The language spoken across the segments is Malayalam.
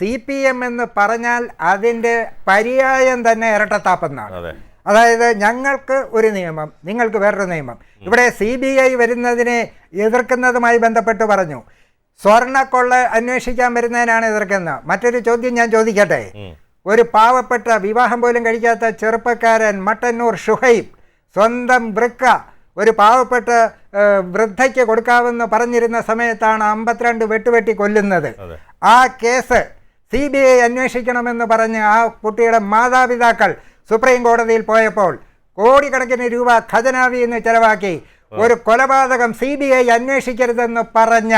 സി പി എം എന്ന് പറഞ്ഞാൽ അതിന്റെ പര്യായം തന്നെ ഇരട്ടത്താപ്പെന്നാണ്. അതായത് ഞങ്ങൾക്ക് ഒരു നിയമം നിങ്ങൾക്ക് വേറൊരു നിയമം. ഇവിടെ സി ബി ഐ വരുന്നതിനെ എതിർക്കുന്നതുമായി ബന്ധപ്പെട്ട് പറഞ്ഞു. സ്വർണക്കൊള്ള അന്വേഷിക്കാൻ വരുന്നതിനാണ് എതിർക്കുന്നത്. മറ്റൊരു ചോദ്യം ഞാൻ ചോദിക്കട്ടെ? ഒരു പാവപ്പെട്ട വിവാഹം പോലും കഴിക്കാത്ത ചെറുപ്പക്കാരൻ മട്ടന്നൂർ ഷുഹൈബ് സ്വന്തം വൃക്ക ഒരു പാവപ്പെട്ട വൃദ്ധയ്ക്ക് കൊടുക്കാമെന്ന് പറഞ്ഞിരുന്ന സമയത്താണ് അമ്പത്തിരണ്ട് വെട്ടുവെട്ടി കൊല്ലുന്നത്. ആ കേസ് സി ബി ഐ അന്വേഷിക്കണമെന്ന് പറഞ്ഞ് ആ കുട്ടിയുടെ മാതാപിതാക്കൾ സുപ്രീം കോടതിയിൽ പോയപ്പോൾ കോടിക്കണക്കിന് രൂപ ഖജനാവി എന്ന് ചെലവാക്കി. ഒരു കൊലപാതകം സി ബി ഐ അന്വേഷിക്കരുതെന്ന് പറഞ്ഞ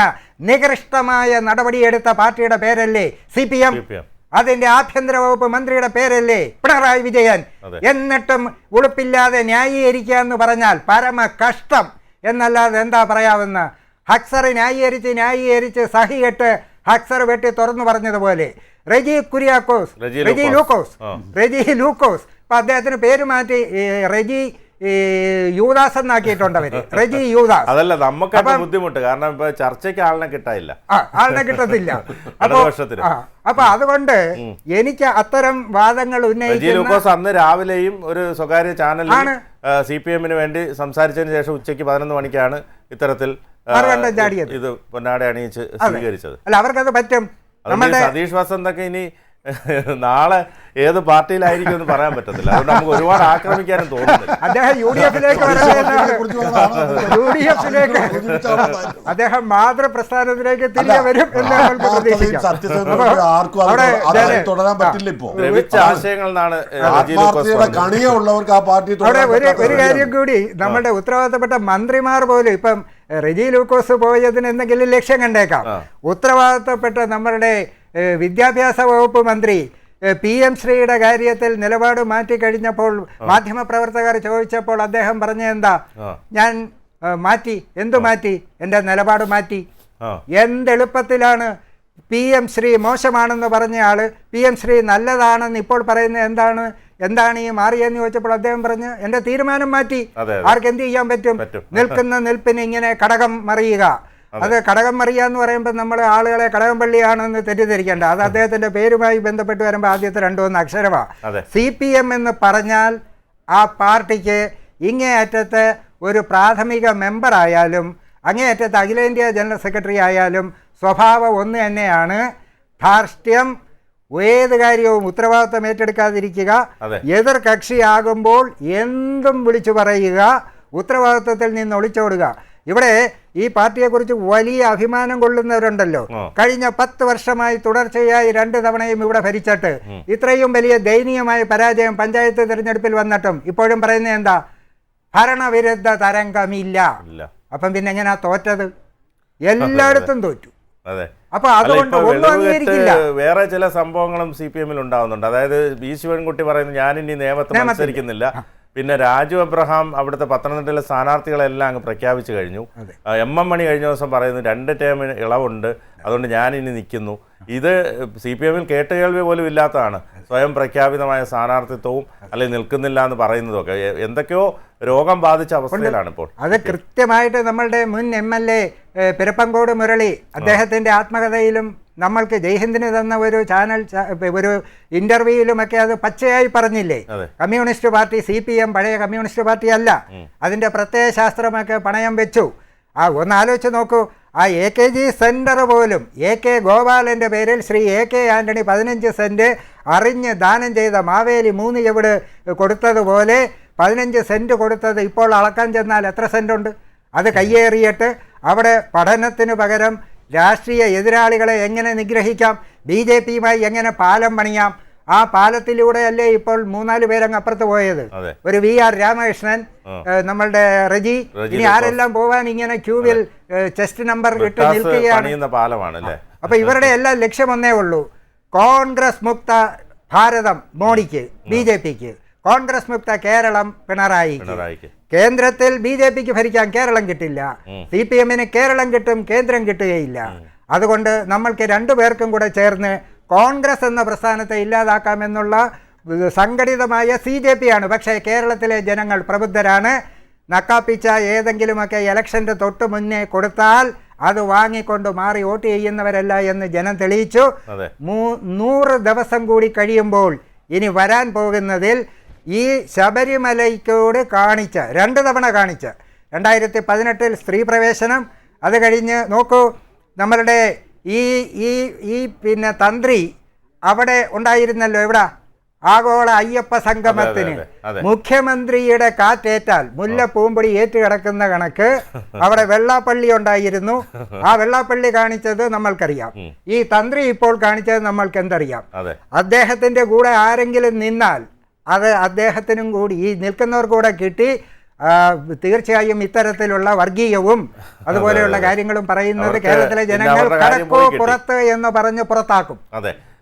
നികൃഷ്ടമായ നടപടിയെടുത്ത പാർട്ടിയുടെ പേരല്ലേ സി പി എം അതിന്റെ ആഭ്യന്തര വകുപ്പ് മന്ത്രിയുടെ പേരല്ലേ പിണറായി വിജയൻ? എന്നിട്ടും ഉളുപ്പില്ലാതെ ന്യായീകരിക്കുക എന്ന് പറഞ്ഞാൽ പരമ കഷ്ടം എന്നല്ലാതെ എന്താ പറയാവുന്ന? ഹക്സർ ന്യായീകരിച്ച് ന്യായീകരിച്ച് സഹികെട്ട് ഹക്സർ വെട്ടി തുറന്നു പറഞ്ഞതുപോലെ. റെജി കുര്യാക്കോസ് റെജി ലൂക്കോസ്. റെജി ലൂക്കോസ്. അപ്പൊ അദ്ദേഹത്തിന് പേര് മാറ്റി റെജി യൂദാസ് എന്നാക്കിയിട്ടുണ്ട് അവർ. റെജി യൂദാസ്. അതല്ല നമുക്ക് ബുദ്ധിമുട്ട്. കാരണം ഇപ്പൊ ചർച്ചയ്ക്ക് ആളിനെ കിട്ടാനില്ല. ആളിനെ കിട്ടത്തില്ല. അപ്പൊ അപ്പൊ അതുകൊണ്ട് എനിക്ക് അത്തരം വാദങ്ങൾ ഉന്നയിച്ചു ഉന്നയിക്കുന്ന അന്ന് രാവിലെയും ഒരു സ്വകാര്യ ചാനലിൽ ആണ്. സി പി എമ്മിന് വേണ്ടി സംസാരിച്ചതിന് ശേഷം ഉച്ചയ്ക്ക് പതിനൊന്ന് മണിക്കാണ് ഇത്തരത്തിൽ. ഇത് പൊന്നാട അണിയിച്ച് സ്വീകരിച്ചത്. അല്ല അവർക്കത് പറ്റും. നമ്മളുടെ സതീഷ് വസന്തൊക്കെ ഇനി നാളെ ഏത് പാർട്ടിയിലായിരിക്കും എന്ന് പറയാൻ പറ്റത്തില്ല. അതുകൊണ്ട് നമുക്ക് ഒരുപാട് ആക്രമിക്കാനും തോന്നുന്നില്ല. അദ്ദേഹം യു ഡി എഫിലേക്ക് യു ഡി എഫിലേക്ക് അദ്ദേഹം മാതൃപ്രസ്ഥാനത്തിലേക്ക് തിരികെ വരും എന്ന് നമ്മൾക്ക് പ്രതീക്ഷിക്കാം. ഒരു കാര്യം കൂടി നമ്മുടെ ഉത്തരവാദിത്തപ്പെട്ട മന്ത്രിമാർ പോലും ഇപ്പം റെജി ലൂക്കോസ് പോയതിന് എന്തെങ്കിലും ലക്ഷ്യം കണ്ടേക്കാം. ഉത്തരവാദിത്തപ്പെട്ട നമ്മളുടെ വിദ്യാഭ്യാസ വകുപ്പ് മന്ത്രി പി എം ശ്രീയുടെ കാര്യത്തിൽ നിലപാട് മാറ്റി കഴിഞ്ഞപ്പോൾ മാധ്യമപ്രവർത്തകർ ചോദിച്ചപ്പോൾ അദ്ദേഹം പറഞ്ഞ എന്താ? ഞാൻ മാറ്റി. എന്തു മാറ്റി? എന്റെ നിലപാട് മാറ്റി. എന്തെളുപ്പത്തിലാണ് പി എം ശ്രീ മോശമാണെന്ന് പറഞ്ഞ ആൾ പി എം ശ്രീ നല്ലതാണെന്ന് ഇപ്പോൾ പറയുന്നത് എന്താണ്? എന്താണ് ഈ മാറിയെന്ന് ചോദിച്ചപ്പോൾ അദ്ദേഹം പറഞ്ഞു എന്റെ തീരുമാനം മാറ്റി. ആർക്ക് എന്ത് ചെയ്യാൻ പറ്റും. നിൽക്കുന്ന നിൽപ്പിന് ഇങ്ങനെ കടകം മറിയുക. അത്. കടകം മറിയുക എന്ന് പറയുമ്പോൾ നമ്മൾ ആളുകളെ കടകം പള്ളിയാണെന്ന് തെറ്റിദ്ധരിക്കേണ്ട. അത് അദ്ദേഹത്തിന്റെ പേരുമായി ബന്ധപ്പെട്ട് വരുമ്പോൾ ആദ്യത്തെ രണ്ടു മൂന്ന് അക്ഷരമാണ് സി പി എം എന്ന് പറഞ്ഞാൽ ആ പാർട്ടിക്ക് ഇങ്ങേയറ്റത്തെ ഒരു പ്രാഥമിക മെമ്പർ മെമ്പറായാലും അങ്ങേയറ്റത്തെ അഖിലേന്ത്യാ ജനറൽ സെക്രട്ടറി ആയാലും സ്വഭാവം ഒന്ന് തന്നെയാണ്. ധാർഷ്ട്യം ഏത് കാര്യവും ഉത്തരവാദിത്വം ഏറ്റെടുക്കാതിരിക്കുക. എതിർ കക്ഷിയാകുമ്പോൾ എന്തും വിളിച്ചു പറയുക ഉത്തരവാദിത്വത്തിൽ നിന്ന് ഒളിച്ചോടുക. ഇവിടെ ഈ പാർട്ടിയെക്കുറിച്ച് വലിയ അഭിമാനം കൊള്ളുന്നവരുണ്ടല്ലോ. കഴിഞ്ഞ പത്ത് വർഷമായി തുടർച്ചയായി രണ്ട് തവണയും ഇവിടെ ഭരിച്ചിട്ട്. ഇത്രയും വലിയ ദയനീയമായ പരാജയം പഞ്ചായത്ത് തിരഞ്ഞെടുപ്പിൽ വന്നിട്ടും ഇപ്പോഴും പറയുന്നത് എന്താ? ഭരണവിരുദ്ധ തരംഗമില്ല. അപ്പം പിന്നെ എങ്ങനെയാ തോറ്റത്? എല്ലായിടത്തും തോറ്റു. അതെ. അപ്പൊ അതുകൊണ്ട് വേറെ ചില സംഭവങ്ങളും സി പി എമ്മിൽ ഉണ്ടാവുന്നുണ്ട്. അതായത് ബി ശിവൻകുട്ടി പറയുന്നു ഞാൻ ഇനി നിയമത്തിൽ. മത്സരിക്കുന്നില്ല. പിന്നെ രാജു അബ്രഹാം അവിടുത്തെ പത്തനംതിട്ടയിലെ സ്ഥാനാർത്ഥികളെല്ലാം അങ്ങ് പ്രഖ്യാപിച്ചു കഴിഞ്ഞു. എം എം മണി കഴിഞ്ഞ ദിവസം പറയുന്നു രണ്ട് ടേമിന് ഇളവുണ്ട്. അതുകൊണ്ട് ഞാൻ ഇനി നിൽക്കുന്നു. ഇത് സി പി എമ്മിൽ കേട്ടുകേൾവി പോലും ഇല്ലാത്തതാണ്. സ്വയം പ്രഖ്യാപിതമായ സ്ഥാനാർത്ഥിത്വവും അല്ലെങ്കിൽ നിൽക്കുന്നില്ല എന്ന് പറയുന്നതൊക്കെ. എന്തൊക്കെയോ രോഗം ബാധിച്ച അവസ്ഥയിലാണ് ഇപ്പോൾ. അത് കൃത്യമായിട്ട് നമ്മളുടെ മുൻ M L A Pirappancode Murali അദ്ദേഹത്തിന്റെ ആത്മകഥയിലും നമ്മൾക്ക് ജയ്ഹിന്ദിന് തന്ന ഒരു ചാനൽ ഒരു ഇന്റർവ്യൂയിലുമൊക്കെ അത് പച്ചയായി പറഞ്ഞില്ലേ? Communist party C P M പഴയ കമ്മ്യൂണിസ്റ്റ് പാർട്ടി അല്ല അതിന്റെ പ്രത്യയശാസ്ത്രമൊക്കെ പണയം വെച്ചു. ആ ഒന്ന് ആലോചിച്ച് നോക്കൂ. ആ എ കെ ജി സെന്റർ പോലും എ കെ ഗോപാലന്റെ പേരിൽ ശ്രീ എ കെ ആന്റണി പതിനഞ്ച് സെന്റ് അറിഞ്ഞ് ദാനം ചെയ്ത മാവേലി മൂന്ന് എവിടെ കൊടുത്തതുപോലെ പതിനഞ്ച് സെന്റ് കൊടുത്തത് ഇപ്പോൾ അളക്കാൻ ചെന്നാൽ എത്ര സെന്റുണ്ട്? അത് കയ്യേറിയിട്ട് അവിടെ പഠനത്തിന് പകരം രാഷ്ട്രീയ എതിരാളികളെ എങ്ങനെ നിഗ്രഹിക്കാം? ബി ജെ പിയുമായി എങ്ങനെ പാലം പണിയാം? ആ പാലത്തിലൂടെയല്ലേ ഇപ്പോൾ മൂന്നാൽ പേരങ്ങ് അപ്പുറത്ത് പോയത്. ഒരു വി ആർ രാമകൃഷ്ണൻ നമ്മളുടെ റജി. ഇനി ആരെല്ലാം പോവാൻ ഇങ്ങനെ ക്യൂവിൽ ചെസ്റ്റ് നമ്പർ ഇട്ട് നിൽക്കുകയാണ്. പാലമാണ് അപ്പൊ ഇവരുടെ എല്ലാം ലക്ഷ്യം ഒന്നേ ഉള്ളൂ. കോൺഗ്രസ് മുക്ത ഭാരതം മോഡിക്ക് ബി ജെ പിക്ക്. കോൺഗ്രസ് മുക്ത കേരളം പിണറായി പിണറായിക്ക്. കേന്ദ്രത്തിൽ ബി ജെ പിക്ക് ഭരിക്കാൻ കേരളം കിട്ടില്ല. സി പി എമ്മിന് കേരളം കിട്ടും കേന്ദ്രം കിട്ടുകയില്ല. അതുകൊണ്ട് നമ്മൾക്ക് രണ്ടു പേർക്കും കൂടെ ചേർന്ന് കോൺഗ്രസ് എന്ന പ്രസ്ഥാനത്തെ ഇല്ലാതാക്കാമെന്നുള്ള സംഘടിതമായ സി ജെ പി ആണ് പക്ഷേ കേരളത്തിലെ ജനങ്ങൾ പ്രബുദ്ധരാണ്. നക്കാപ്പിച്ച ഏതെങ്കിലുമൊക്കെ ഇലക്ഷന്റെ തൊട്ട് മുന്നേ കൊടുത്താൽ അത് വാങ്ങിക്കൊണ്ട് മാറി വോട്ട് ചെയ്യുന്നവരല്ല എന്ന് ജനം തെളിയിച്ചു. നൂറ് ദിവസം കൂടി കഴിയുമ്പോൾ ഇനി വരാൻ പോകുന്നതിൽ ഈ ശബരിമലയ്ക്കോട് കാണിച്ച രണ്ട് തവണ കാണിച്ച രണ്ടായിരത്തി പതിനെട്ടിൽ സ്ത്രീ പ്രവേശനം അത് കഴിഞ്ഞ് നോക്കൂ നമ്മളുടെ ഈ ഈ ഈ പിന്നെ തന്ത്രി അവിടെ ഉണ്ടായിരുന്നല്ലോ എവിടെ? ആഗോള അയ്യപ്പ സംഗമത്തിന്. മുഖ്യമന്ത്രിയുടെ കാറ്റേറ്റാൽ മുല്ല പൂമ്പൊടി ഏറ്റുകിടക്കുന്ന കണക്ക് അവിടെ വെള്ളാപ്പള്ളി ഉണ്ടായിരുന്നു. ആ വെള്ളാപ്പള്ളി കാണിച്ചത് നമ്മൾക്കറിയാം. ഈ തന്ത്രി ഇപ്പോൾ കാണിച്ചത് നമ്മൾക്ക് എന്തറിയാം അദ്ദേഹത്തിന്റെ കൂടെ ആരെങ്കിലും നിന്നാൽ അത് അദ്ദേഹത്തിനും കൂടി ഈ നിൽക്കുന്നവർക്ക് കൂടെ കിട്ടി തീർച്ചയായും ഇത്തരത്തിലുള്ള വർഗീയവും അതുപോലെയുള്ള കാര്യങ്ങളും പറയുന്നത് കേരളത്തിലെ ജനങ്ങൾ കടക്കോ പുറത്ത് എന്ന് പറഞ്ഞ് പുറത്താക്കും. അതെ.